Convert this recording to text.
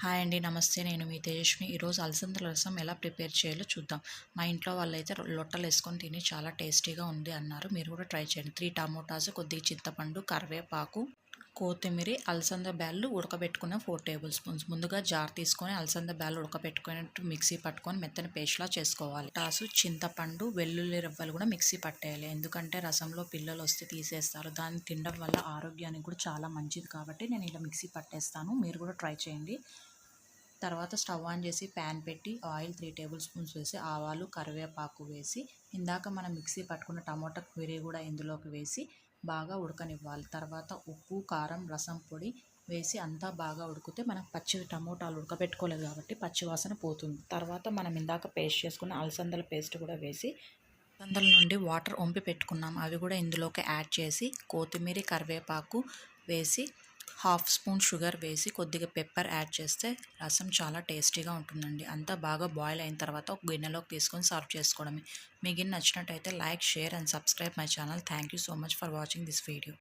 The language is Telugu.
హాయ్ అండి నమస్తే. నేను మీ తేజస్వి ఈరోజు అలసందల రసం ఎలా ప్రిపేర్ చేయాలో చూద్దాం. మా ఇంట్లో వాళ్ళైతే లొట్టలు వేసుకొని తిని చాలా టేస్టీగా ఉంది అన్నారు. మీరు కూడా ట్రై చేయండి. త్రీ టమోటాస్ కొద్దిగా చింతపండు కరివేపాకు కొత్తిమీర అలసంద బ్యాళ్ళు ఉడకబెట్టుకున్న ఫోర్ టేబుల్ స్పూన్స్ ముందుగా జార్ తీసుకొని అలసంద బ్యాళ్ళు ఉడకబెట్టుకున్నట్టు మిక్సీ పట్టుకొని మెత్తని పేస్ట్లా చేసుకోవాలి. టాసు చింతపండు వెల్లుల్లి రవ్వలు కూడా మిక్సీ పట్టేయాలి. ఎందుకంటే రసంలో పిల్లలు వస్తే తీసేస్తారు. దాన్ని తినడం వల్ల ఆరోగ్యానికి కూడా చాలా మంచిది కాబట్టి నేను ఇలా మిక్సీ పట్టేస్తాను. మీరు కూడా ట్రై చేయండి. తర్వాత స్టవ్ ఆన్ చేసి ప్యాన్ పెట్టి ఆయిల్ త్రీ టేబుల్ స్పూన్స్ వేసి ఆవాలు కరివేపాకు వేసి ఇందాక మనం మిక్సీ పట్టుకున్న టమాటా క్యూరీ కూడా ఇందులోకి వేసి బాగా ఉడకనివ్వాలి. తర్వాత ఉప్పు కారం రసం పొడి వేసి అంతా బాగా ఉడికితే మనం పచ్చి టమోటాలు ఉడకబెట్టుకోలేదు కాబట్టి పచ్చి వాసన పోతుంది. తర్వాత మనం ఇందాక పేస్ట్ చేసుకున్న అలసందల పేస్ట్ కూడా వేసి అలసందల నుండి వాటర్ వంపి పెట్టుకున్నాం. అవి కూడా ఇందులోకి యాడ్ చేసి కొత్తిమీర కరివేపాకు వేసి హాఫ్ స్పూన్ షుగర్ వేసి కొద్దిగా పెప్పర్ యాడ్ చేస్తే రసం చాలా టేస్టీగా ఉంటుందండి. అంతా బాగా బాయిల్ అయిన తర్వాత ఒక గిన్నెలోకి తీసుకొని సర్వ్ చేసుకోవడమే. మీ గిన్నె నచ్చినట్టయితే like share and subscribe my channel. Thank you so much for watching this video.